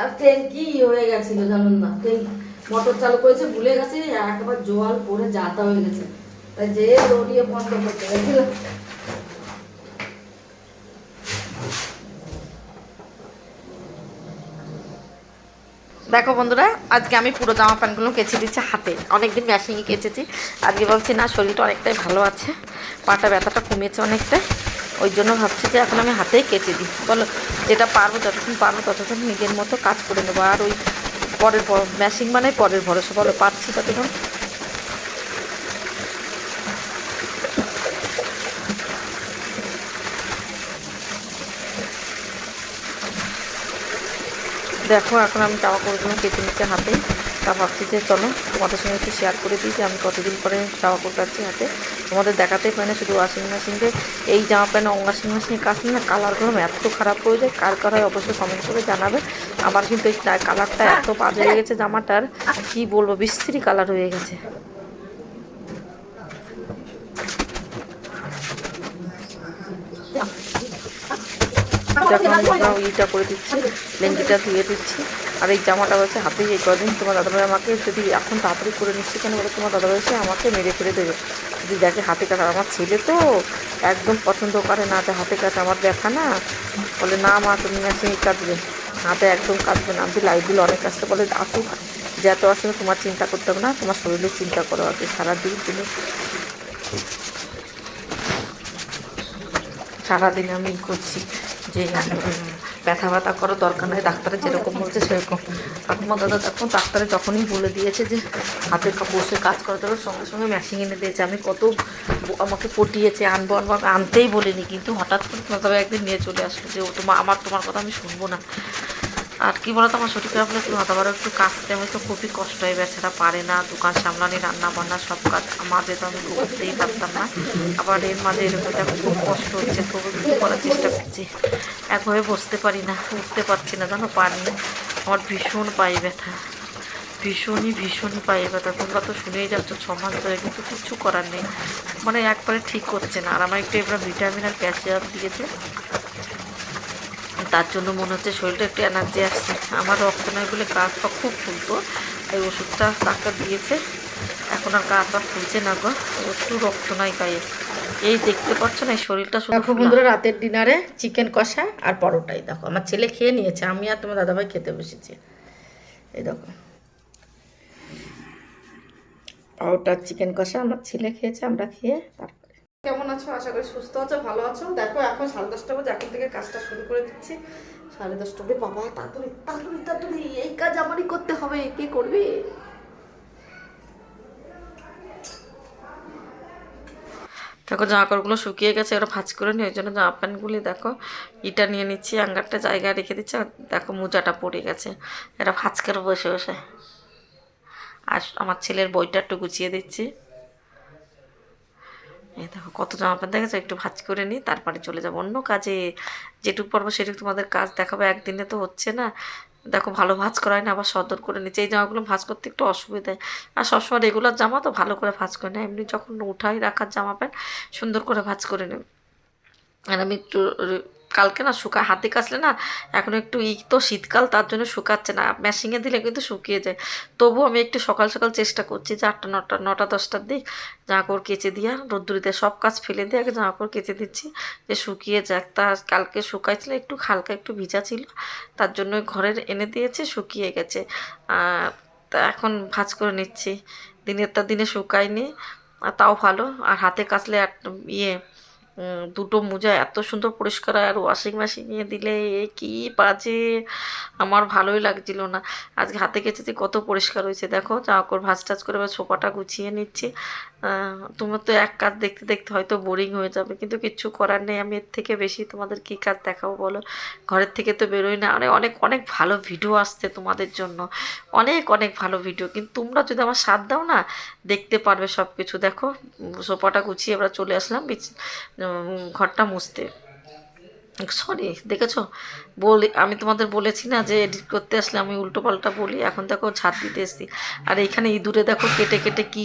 আর ট্যাঙ্কি হয়ে গেছিল জানুন না। ট্রেন মোটর চালু করেছে, ভুলে গেছে একবার জল পরে যাতা হয়ে গেছে। তাই যে দৌড়িয়ে বন্ধ করতে গেছিল। দেখো বন্ধুরা, আজকে আমি পুরো জামা প্যান্টগুলো কেচে দিচ্ছি হাতে। অনেকদিন মেশিনে কেচেছি। আজকে বলছি না, শরীরটা অনেকটাই ভালো আছে। পাটা ব্যথাটা কমেছে অনেকটাই। ওই জন্য ভাবছি যে এখন আমি হাতেই কেচে দিই। বলো, যেটা পারব যতক্ষণ পারব ততক্ষণ নিজের মতো কাজ করে নেব। আর ওই পরের মেশিন মানে পরের ভরসা। বলো, পারছি ততক্ষণ? দেখো, এখন আমি জামা কাপড়গুলো কেটে নিচ্ছে হাতেই তা ভাবছি যে চলো তোমাদের সঙ্গে একটু শেয়ার করে দিই যে আমি কতদিন পরে জামা কাপড় কাটছি হাতে। তোমাদের দেখাতেই পারি না, শুধু ওয়াশিং মেশিনকে এই জামা প্যান্ট ওয়াশিং মেশিনে কাটলে না কালারগুলো এত খারাপ হয়ে যায়, কার কার হয় অবশ্যই কমেন্ট করে জানাবে। আমার কিন্তু এই কালারটা এত বাজে হয়ে গেছে জামাটার, কি বলব, বিশ্রী কালার হয়ে গেছে। যখন ইটা করে দিচ্ছি লেঙ্গিটা ধুয়ে দিচ্ছি। আর এই জামাটা হচ্ছে হাতেই, এই কদিন তোমার দাদাভাই আমাকে যদি এখন তাড়াতাড়ি করে নিচ্ছি কেন বলে, তোমার দাদাভাই এসে আমাকে মেরে ফেলে দেবে। যদি দেখে হাতে কাটা, আমার ছেলে তো একদম পছন্দ করে না, যে হাতে কাটা আমার দেখা না। বলে, না মা, তুমি মেশিনে কাটবে হাতে একদম কাটবে না। আমি লাইট দিলে অনেক আসতে বলে, আসুক। যে এত আসলে তোমার চিন্তা করতে হবে না, তোমার শরীরের চিন্তা করো আর কি সারাদিন তুমি সারাদিন আমি করছি যে ব্যথা ব্যথা করার দরকার নেই, ডাক্তারে যেরকম বলছে সেরকম। কাকুমা দাদা তখন ডাক্তারে যখনই বলে দিয়েছে যে হাতের বসে কাজ করা হবে সঙ্গে সঙ্গে মেশিন এনে দিয়েছে। আমি কত আমাকে পটিয়েছে, আনব আনব আমি আনতেই বলিনি। কিন্তু হঠাৎ করে তবে একদিন নিয়ে চলে আসলো যে, ও তোমার আমার তোমার কথা আমি শুনব না। আর কি বলতো, আমার শরীর খারাপ তোমার দাদারও একটু কাজতে আমি তো খুবই কষ্ট হয়, বেচারা পারে না, দোকান সামলানি, রান্না বান্না সব কাজ মাঝে তো আমি করতেই পারতাম না, আবার এর মাঝে এরকম খুব কষ্ট হচ্ছে কিছু করার চেষ্টা করছি, একভাবে বসতে পারি না, উঠতে পারছি না, জানো পারি না আমার ভীষণ পায়ে ব্যথা, ভীষণই ভীষণই পায়ে ব্যথা, তোমরা তো শুনেই যাচ্ছ, ছ মাস ধরে কিন্তু কিচ্ছু করার নেই মানে একবারে ঠিক করছে না, আর আমার একটু এবার ভিটামিন আর ক্যালসিয়াম দিয়েছে তার জন্য মনে হচ্ছে শরীরটা একটু এনার্জি আসছে আমার রক্ত নয় বলে গা হাত পা খুব ফুলতো এই ওষুধটা ডাক্তার দিয়েছে। এখন আর গা হাত পা ফুলছে না গো একটু রক্ত নয় গায়ে। এই দেখতে পাচ্ছ না এই শরীরটা শুধু দেখো বন্ধুরা রাতের ডিনারে চিকেন কষা আর পরোটাই। দেখো আমার ছেলে খেয়ে নিয়েছে আমি আর তোমার দাদাভাই খেতে বসেছি। এই দেখো। পরোটা চিকেন কষা আমার ছেলে খেয়েছে আমরা খেয়ে তারপরে কেমন আছো? আশা করি সুস্থ আছো, ভালো আছো। দেখো, এখন সাড়ে দশটা বাজে, এখন থেকে কাজটা শুরু করে দিচ্ছি। সাড়ে দশটা অব্দি বাবা, তাড়াতাড়ি তাড়াতাড়ি তাড়াতাড়ি, এই কাজ আমারই করতে হবে, কে করবে? দেখো জামা কাপড়গুলো শুকিয়ে গেছে ওরা ভাজ করে নিই, ওই জন্য জামা প্যান্টগুলি, দেখো, ইটা নিয়ে নিচ্ছি, আঙ্গারটা জায়গায় রেখে দিচ্ছি দেখো, মোজাটা পড়ে গেছে। এরা ভাজ করে বসে বসে। আর আমার ছেলের বইটা একটু গুছিয়ে দিচ্ছি। এই দেখো কত জামা প্যান্ট দেখেছ একটু ভাজ করে নিই, তারপরে চলে যাব অন্য কাজে। যেটুকু পারব সেটুকু তোমাদের কাজ দেখাবো, একদিনে তো হচ্ছে না। দেখো, ভালো ভাজ করা হয় না, আবার সদর করে নিচ্ছে। এই জামাগুলো ভাজ করতে একটু অসুবিধা। আর সবসময় রেগুলার জামা তো ভালো করে ভাজ করে না, এমনি যখন উঠাই রাখার জামা প্যান্ট সুন্দর করে ভাজ করে নেব। আর আমি একটু কালকে না শুকা, হাতে কাচলে না এখন একটু ই তো শীতকাল, তার জন্য শুকাচ্ছে না। মেশিনে দিলে কিন্তু শুকিয়ে যায়। তবু আমি একটু সকাল সকাল চেষ্টা করছি যে আটটা, নটা নটা, দশটার দিক জামা কাপড় কেচে দিয়া, রোদ্দুরিতে সব কাজ ফেলে দিয়ে আগে জামা কাপড় কেচে দিচ্ছি যে শুকিয়ে যাক। তা কালকে শুকাইছিল, একটু হালকা একটু ভিজা ছিল, তার জন্য ঘরের এনে দিয়েছে, শুকিয়ে গেছে। তা এখন ভাজ করে নিচ্ছি। দিনের তার দিনে শুকায়নি তাও ভালো। আর হাতে কাচলে ইয়ে দুটো মোজা এত সুন্দর পরিষ্কার আর ওয়াশিং মেশিনে দিলে, এ কি বাজে? আমার ভালোই লাগছিল না। আজকে হাতে কেচেছি, কত পরিষ্কার হয়েছে। দেখো কাপড় ভাজ টাজ করে এবার সোফাটা গুছিয়ে নিচ্ছি। তোমার তো এক কাজ দেখতে দেখতে হয়তো বোরিং হয়ে যাবে, কিন্তু কিচ্ছু করার নেই। আমি এর থেকে বেশি তোমাদের কী কাজ দেখাবো বলো? ঘরের থেকে তো বেরোই না। অনেক অনেক অনেক ভালো ভিডিও আসছে তোমাদের জন্য। অনেক অনেক ভালো ভিডিও কিন্তু তোমরা যদি আমার সাথ দাও না, দেখতে পারবে সব কিছু দেখো, সোফাটা গুছিয়ে আমরা চলে আসলাম। ঘরটা মুছতে। সরি দেখেছ? বলি, আমি তোমাদের বলেছি না যে এডিট করতে আসলে আমি উল্টো পাল্টা বলি। এখন দেখো ছাদ দিতে এসেছি। আর এইখানে ইঁদুরে দেখো কেটে কেটে কী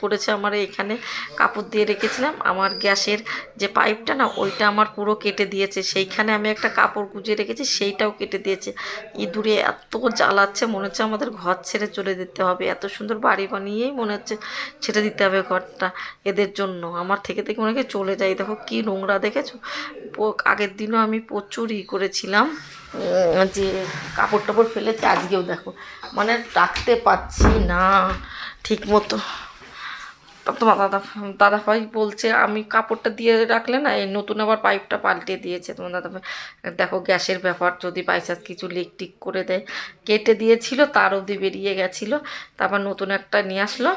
করেছে আমার এখানে। কাপড় দিয়ে রেখেছিলাম। আমার গ্যাসের যে পাইপটা না, ওইটা আমার পুরো কেটে দিয়েছে। সেইখানে আমি একটা কাপড় গুজে রেখেছি, সেইটাও কেটে দিয়েছে। ইঁদুরে এত জ্বালাচ্ছে, মনে হচ্ছে আমাদের ঘর ছেড়ে চলে যেতে হবে। এত সুন্দর বাড়ি বানিয়েই মনে হচ্ছে ছেড়ে দিতে হবে ঘরটা এদের জন্য। আমার থেকে থেকে মনে চলে যাই দেখো কি নোংরা দেখেছ? আগের দিনও আমি প্রচুর ই করেছিলাম। যে কাপড় টাপড় ফেলেছে, আজকেও দেখো। মানে রাখতে পারছি না ঠিক মতো তোমার দাদা দাদা ভাই বলছে, আমি কাপড়টা দিয়ে রাখলে না, এই নতুন আবার পাইপটা পাল্টে দিয়েছে। তোমার দাদা ভাই, দেখো, গ্যাসের ব্যাপার যদি বাইচান্স কিছু লিক টিক করে দেয়। কেটে দিয়েছিল, তার অবধি বেরিয়ে গেছিল। তারপর নতুন একটা নিয়ে আসলো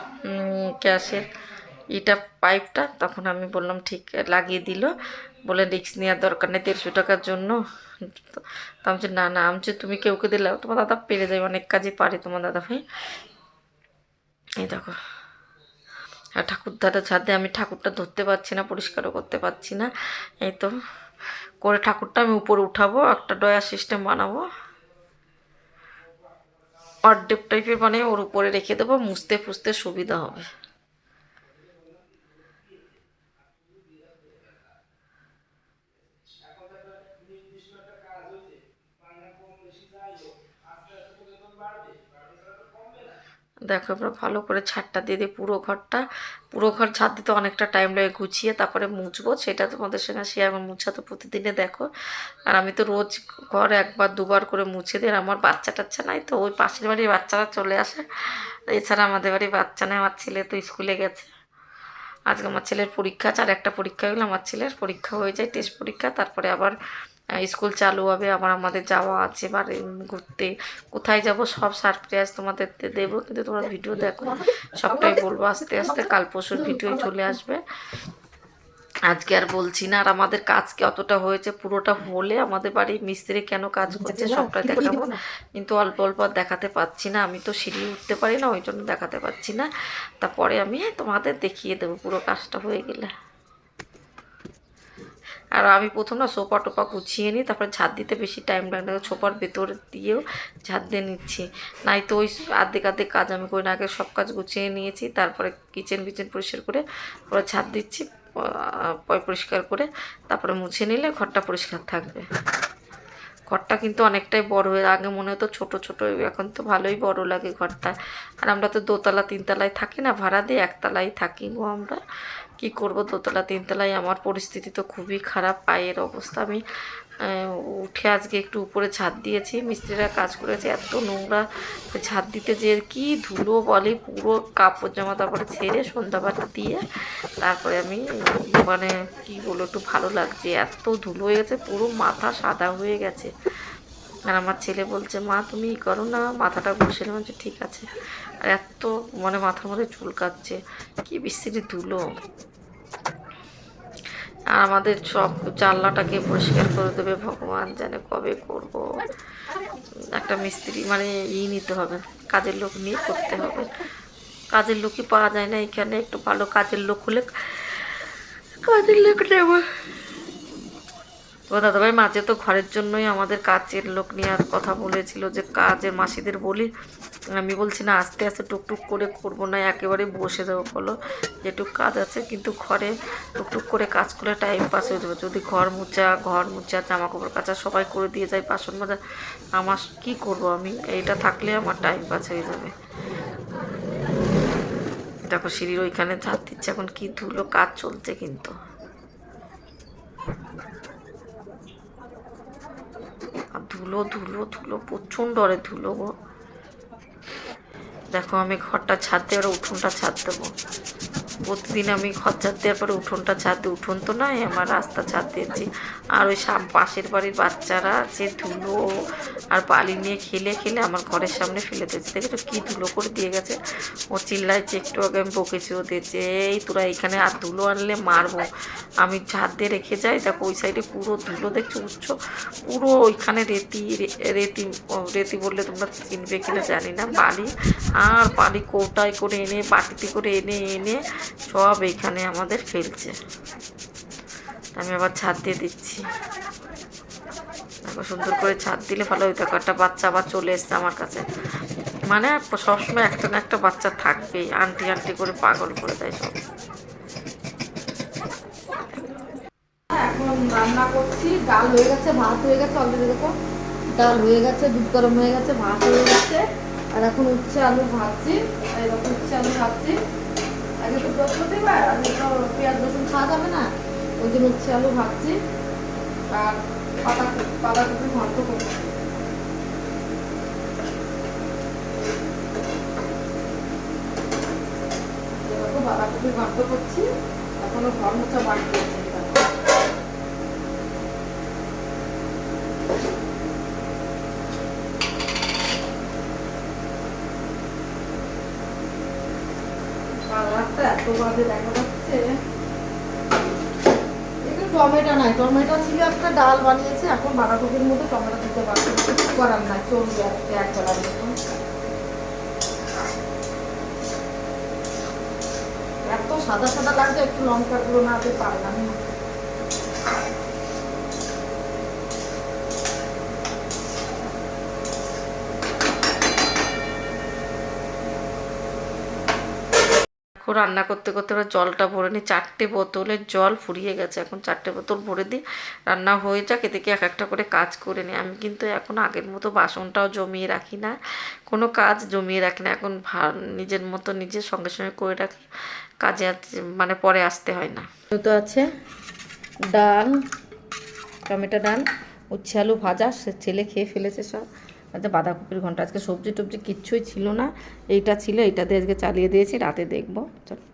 গ্যাসের এটা পাইপটা। তখন আমি বললাম, ঠিক, লাগিয়ে দিল। বলে রিক্স নেওয়ার দরকার নেই, দেড়শো টাকার জন্য। তো আমি না না, আমি তুমি কেউকে দিলে তোমার দাদা পেরে যায় অনেক কাজই পারে তোমার দাদা ভাই। এই দেখো। আর ঠাকুরদাটা ছাদে আমি ঠাকুরটা ধরতে পারছি না, পরিষ্কারও করতে পারছি না। এই তো, করে ঠাকুরটা আমি উপরে উঠাবো, একটা ডয়ার সিস্টেম বানাবো। অর্ডেপ টাইপের বানিয়ে ওর উপরে রেখে দেবো মুছতে ফুছতে সুবিধা হবে। দেখো এবার ভালো করে ছাদটা দিয়ে দিই পুরো ঘরটা। পুরো ঘর ছাদ দিতে অনেকটা টাইম লাগে গুছিয়ে তারপরে মুছবো। সেটা তোমাদের সঙ্গে শেয়ার আমার মুছা তো প্রতিদিনে দেখো। আর আমি তো রোজ ঘর একবার দুবার করে মুছে দিই। আমার বাচ্চা টাচ্চা নাই তো, ওই পাশের বাড়ির বাচ্চারা চলে আসে। এছাড়া আমাদের বাড়ির বাচ্চা নেই, আমার ছেলে তো স্কুলে গেছে। আজকে আমার ছেলের পরীক্ষা আছে, আর একটা পরীক্ষা হলো আমার ছেলের পরীক্ষা হয়ে যায় টেস্ট পরীক্ষা। তারপরে আবার স্কুল চালু হবে আবার আমাদের যাওয়া আছে এবারে ঘুরতে। কোথায় যাব সব সারপ্রাইজ তোমাদের দেবো কিন্তু তোমরা ভিডিও দেখো। সবটাই বলব আস্তে আস্তে কাল পরশুর ভিডিও চলে আসবে। আজকে আর বলছি না আর আমাদের কাজ কি অতটা হয়েছে পুরোটা হলে আমাদের বাড়ির মিস্ত্রি কেন কাজ করছে সবটা দেখাবো। কিন্তু অল্প অল্প দেখাতে পাচ্ছি না আমি তো সিঁড়ি উঠতে পারি না ওই জন্য দেখাতে পাচ্ছি না। তারপরে আমি তোমাদের দেখিয়ে দেবো পুরো কাজটা হয়ে গেলে। আর আমি প্রথম না সোপা টোপা গুছিয়ে নিই, তারপরে ঝাঁট দিতে বেশি টাইম লাগে না সোফার ভেতর দিয়েও ঝাঁট দিয়ে নিচ্ছি। নাই তো ওই আর্ধেক আর্ধেক কাজ আমি করি না, আগে সব কাজ গুছিয়ে নিয়েছি, তারপরে কিচেন বিচেন পরিষ্কার করে পরে ঝাঁত দিচ্ছি পরিষ্কার করে, তারপরে মুছে নিলে ঘরটা পরিষ্কার থাকবে। ঘরটা কিন্তু অনেকটাই বড় হয়ে, আগে মনে হতো ছোট ছোট, এখন তো ভালোই বড় লাগে ঘরটা। আর আমরা তো দোতলা, তিনতলায় থাকি না, ভাড়া দিয়ে একতলায় থাকি। গো আমরা কি করব? দোতলা, তিনতলায় আমার পরিস্থিতি তো খুবই খারাপ, পায়ের অবস্থা। আমি উঠে আজকে একটু উপরে ছাদ দিয়েছি। মিস্ত্রিরা কাজ করেছে, এত নোংরা। ছাদ দিতে যে কি ধুলো বলে, পুরো কাপড় জামা তারপরে ছেড়ে সন্ধ্যাবাতি দিয়ে তারপরে আমি মানে কি বলব, একটু ভালো লাগছে। এত ধুলো হয়ে গেছে, পুরো মাথা সাদা হয়ে গেছে। আর আমার ছেলে বলছে, মা, তুমি ই করো না, মাথাটা বসে বলছে, ঠিক আছে। আর এত মানে মাথার মধ্যে চুলকাচ্ছে। কি বিশ্রী ধুলো। আর আমাদের সব জানলাটাকে পরিষ্কার করে দেবে ভগবান, জানে কবে করব। একটা মিস্ত্রি মানে ই নিতে হবে, কাজের লোক নিয়ে করতে হবে। কাজের লোকই পাওয়া যায় না এখানে, একটু ভালো কাজের লোক হলে কাজের লোক নেব। তো দাদাভাই, মাঝে তো ঘরের জন্যই আমাদের কাজের লোক নেওয়ার কথা বলেছিল যে কাজের মাসিদের বলি। আমি বলছি, না, আস্তে আস্তে টুকটুক করে করব না, একেবারে বসে দেবো, বলো। যেটুক কাজ আছে, কিন্তু ঘরে টুকটুক করে কাজ করলে টাইম পাস হয়ে যাবে। যদি ঘর মোচা ঘর মোচা জামা কাপড় কাচা সবাই করে দিয়ে যায়, বাসন মাজা, আমার কি করব আমি? এইটা থাকলে আমার টাইম পাস হয়ে যাবে। দেখো, সিঁড়ির ওইখানে ঝাঁপ দিচ্ছে, এখন কি ধুলো, কাজ চলছে কিন্তু। আর ধুলো ধুলো ধুলো, প্রচণ্ড অরে ধুলো গো। দেখো আমি ঘরটা ছাদ আর উঠোনটা ছাদ দেবো। প্রতিদিন আমি ঘর ছাদ দেওয়ার পরে উঠোনটা ছাদ দিই উঠোন তো নয় আমার রাস্তা ছাদ দিয়েছি। আর ওই সাম পাশের বাড়ির বাচ্চারা যে ধুলো আর বালি নিয়ে খেলে খেলে আমার ঘরের সামনে ফেলে দিয়েছে। দেখেছ কী ধুলো করে দিয়ে গেছে? ও চিল্লাইছে, একটু আগে আমি বকেছি ওদের যে, এই তোরা এখানে আর ধুলো আনলে মারবো। আমি ছাদ দিয়ে রেখে যাই। দেখো ওই সাইডে পুরো ধুলো দেখছ উচ্চ পুরো ওইখানে রেতি রেতি রেতি বললে তোমরা চিনবে কিনা জানি না। বালি, আর বালি কৌটায় করে এনে, বাটিতে করে এনে এনে সব এখানে আমাদের ফেলছে। আমি আবার ছাদ দিয়ে দিচ্ছি। সুন্দর করে ছাদ দিলে ভালো দেখো একটা বাচ্চা আবার চলে এসছে আমার কাছে। মানে সবসময় একটা না একটা বাচ্চা থাকবেই, আন্টি আন্টি করে পাগল করে দেয় সব। ডাল হয়ে গেছে, ভাত হয়ে গেছে দেখো। ডাল হয়ে গেছে, দুধ গরম হয়ে গেছে, ভাত হয়ে গেছে। আর এখন উচ্ছে আলু ভাজছি উচ্ছে আলু ভাজছি। আগে তো বৃহস্পতিবার আগে তো পেঁয়াজ, রসুন খাওয়া যাবে না। ওই জন্য উচ্ছে আলু ভাজছি আর পাতা বাঁধাকপি ভর্ত করছি বাঁধাকপি ভর্ত করছি, এখনও ঘর বাকি আছে দেখো। কালারটা টমেটো নাই, টমেটো ছিল একটা ডাল বানিয়েছে, এখন বাঁধাকপির মধ্যে টমেটো দিতে পারছি করার নাই, চলবে এক বেলার মতো এত সাদা সাদা লাগছে, একটু লঙ্কা গুলো না পারলাম না। রান্না করতে করতে এবার জলটা ভরে নিই চারটে বোতলের জল ফুরিয়ে গেছে। এখন চারটে বোতল ভরে দিই। রান্না হয়ে যাক, এদিকে এক একটা করে কাজ করে নিই আমি কিন্তু এখন আগের মতো বাসনটাও জমিয়ে রাখি না। কোনো কাজ জমিয়ে রাখি না। এখন ভা- নিজের মতো নিজের সঙ্গে সঙ্গে করে রাখি। কাজে মানে পরে আসতে হয় না। তো আছে ডাল, টমেটো ডাল, উচ্ছে আলু ভাজা। সে ছেলে খেয়ে ফেলেছে সব। আচ্ছা বাঁধাকপির ঘণ্টা। আজকে সবজি টবজি কিচ্ছুই ছিল না। এইটা ছিল, এইটা দিয়ে আজকে চালিয়ে দিয়েছি, রাতে দেখব। চল।